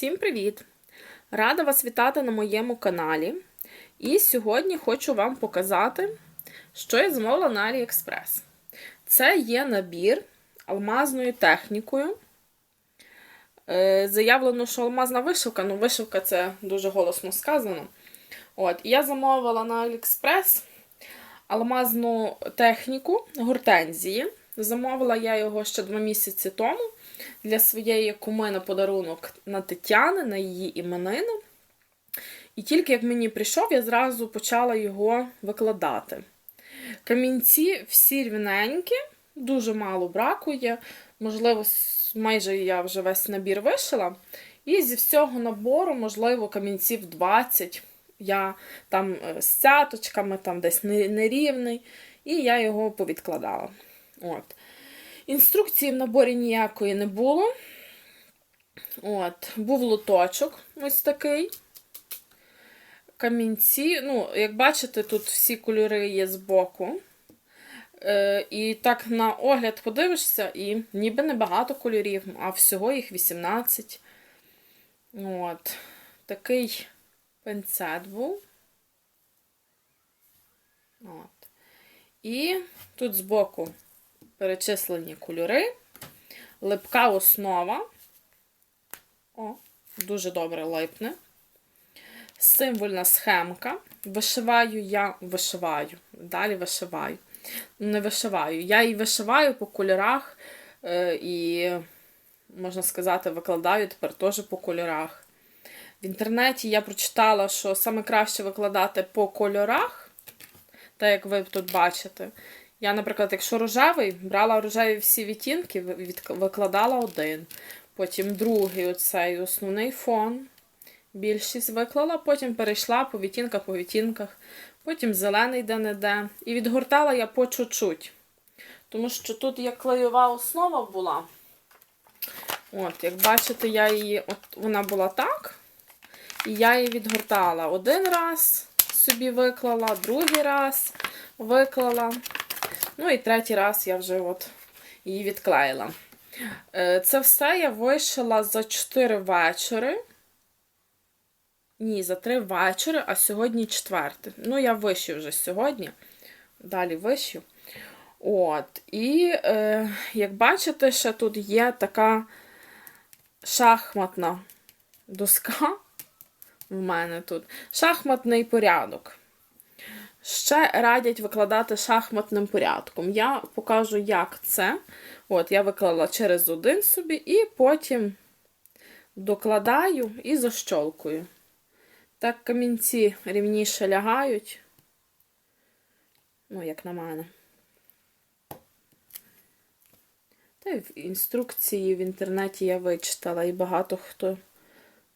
Всім привіт! Рада вас вітати на моєму каналі. І сьогодні хочу вам показати, що я замовила на AliExpress. Це є набір алмазною технікою. Е, Заявлено, що алмазна вишивка, ну вишивка це дуже голосно сказано. От, я замовила на AliExpress алмазну техніку гортензії. Замовила я його ще два місяці тому для своєї куми на подарунок на Тетяни, на її іменини. І тільки як мені прийшов, я зразу почала його викладати. Камінці всі рівненькі, дуже мало бракує. Можливо, майже я вже весь набір вишила. І зі всього набору, можливо, камінців 20. Я там з цяточками, там десь нерівний, і я його повідкладала. От. Інструкції в наборі ніякої не було. От, Був лоточок ось такий. Камінці, ну, як бачите, тут всі кольори є збоку. Е, І так на огляд подивишся, і ніби небагато кольорів, а всього їх 18. От, Такий пенцет був. От. І тут збоку перечислені кольори, липка основа. О, дуже добре липне. Символьна схемка. Вишиваю я вишиваю. Далі вишиваю. Не вишиваю. Я її вишиваю по кольорах е, і, можна сказати, викладаю тепер теж по кольорах. В інтернеті я прочитала, що саме краще викладати по кольорах, так як ви тут бачите. Я, наприклад, якщо рожевий, брала рожеві всі відтінки, викладала один. Потім другий оцей основний фон. Більшість виклала, потім перейшла по відтінках, по відтінках, потім зелений де-не-де. І відгортала я по чуть-чуть. Тому що тут є клеєва основа була. От, Як бачите, я її, от вона була так. І я її відгортала один раз, собі виклала, другий раз виклала. Ну і третій раз я вже от її відклеїла. Е, це все я вишила за 4 вечори. Ні, за 3 вечори, а сьогодні четвертий. Ну, я вишив вже сьогодні. Далі вишив. От. І, е, як бачите, ще тут є така шахматна доска. В мене тут. Шахматний порядок. Ще радять викладати шахматним порядком. Я покажу, як це. От, Я виклала через один собі, і потім докладаю і защолкую. Так камінці рівніше лягають, ну, як на мене. Та й в інструкції в інтернеті я вичитала, і багато хто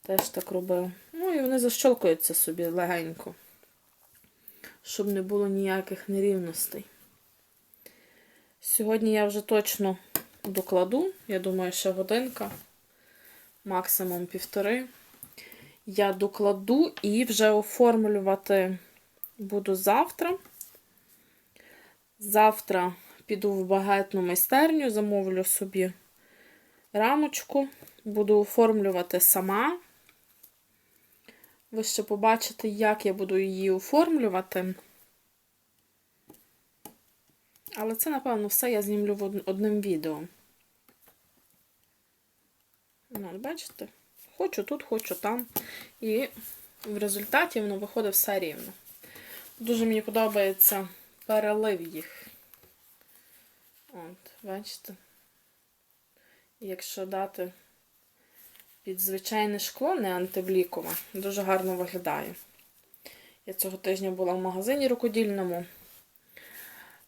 теж так робив. Ну, і вони защолкуються собі легенько щоб не було ніяких нерівностей. Сьогодні я вже точно докладу, я думаю, ще годинка, максимум півтори. Я докладу і вже оформлювати буду завтра. Завтра піду в багетну майстерню, замовлю собі рамочку, буду оформлювати сама. Ви ще побачите, як я буду її оформлювати. Але це, напевно, все я знімлю в одним відео. Ну, бачите? Хочу тут, хочу там. І в результаті воно виходить все рівно. Дуже мені подобається перелив їх. От, бачите? Якщо дати під звичайне шкло, не антиблікове. Дуже гарно виглядає. Я цього тижня була в магазині рукодільному.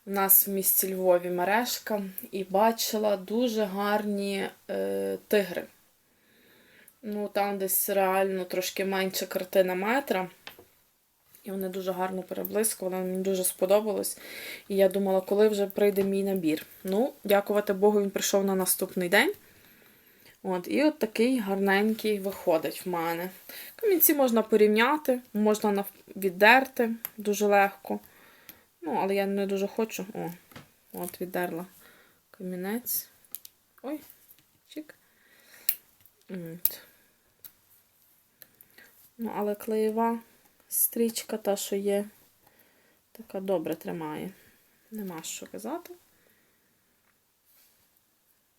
У нас в місті Львові мережка, і бачила дуже гарні е, тигри. Ну, Там десь реально трошки менша картина метра. І вони дуже гарно переблискували, мені дуже сподобалось. І я думала, коли вже прийде мій набір. Ну, дякувати Богу, він прийшов на наступний день. От, І от такий гарненький виходить в мене. Камінці можна порівняти, можна віддерти дуже легко. Ну, але я не дуже хочу. О, от віддерла камінець. Ой, чик. От. Ну, але клеєва стрічка, та, що є, така добре тримає. Нема що казати.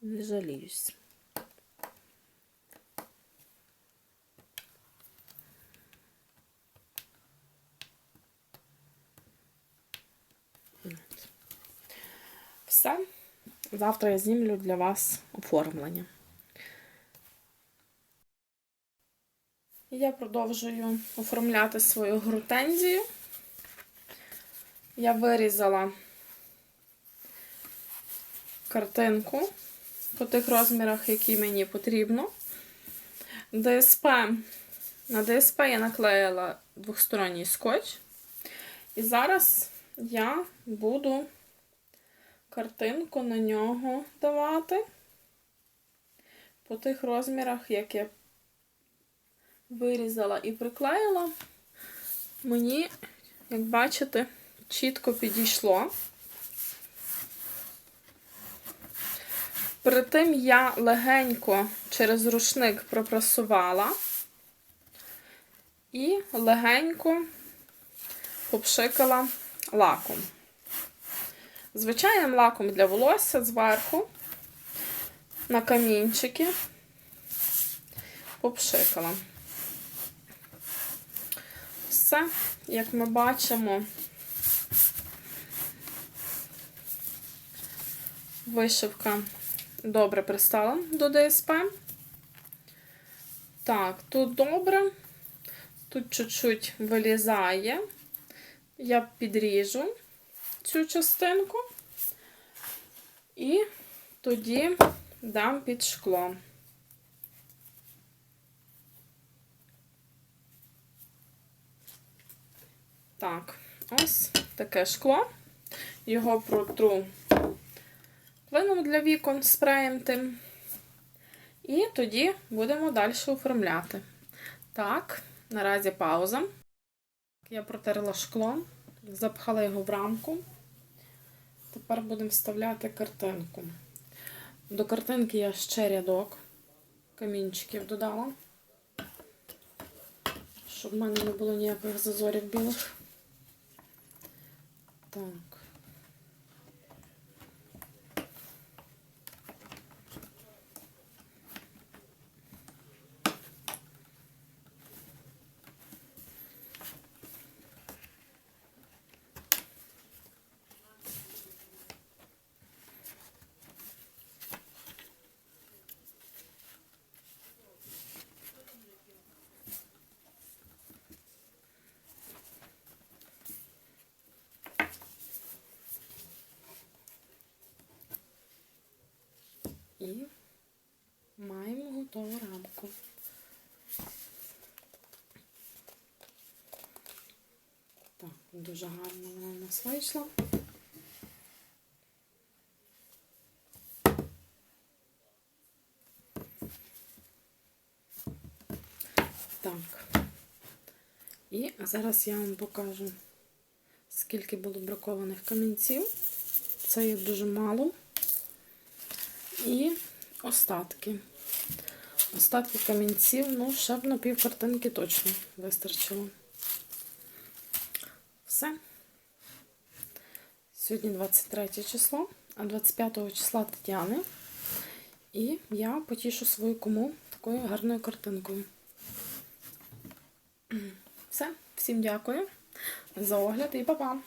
Не жаліюсь. Все. Завтра я знімлю для вас оформлення. Я продовжую оформляти свою гортензію. Я вирізала картинку по тих розмірах, які мені потрібно. ДСП. На ДСП я наклеїла двохсторонній скотч. І зараз я буду картинку на нього давати по тих розмірах, як я вирізала і приклеїла. Мені, як бачите, чітко підійшло. При тим я легенько через рушник пропрасувала і легенько попшикала лаком. Звичайним лаком для волосся зверху на камінчики попшикала. Все, як ми бачимо, вишивка добре пристала до ДСП. Так, тут добре, тут чуть-чуть вилізає. Я підріжу цю частинку і тоді дам під шкло. Так, ось таке шкло. Його протру клином для вікон спреєм тим. І тоді будемо далі оформляти. Так, наразі пауза. Я протерла шкло, запхала його в рамку. Тепер будемо вставляти картинку. До картинки я ще рядок камінчиків додала, щоб в мене не було ніяких зазорів білих. Так. І маємо готову рамку. Так, дуже гарно вона у нас вийшла. Так. І зараз я вам покажу, скільки було бракованих камінців. Це є дуже мало. І остатки. Остатки камінців, ну, ще б на пів картинки точно вистачило. Все. Сьогодні 23 число, а 25 числа Тетяни. І я потішу свою кому такою гарною картинкою. Все, всім дякую за огляд і па-па!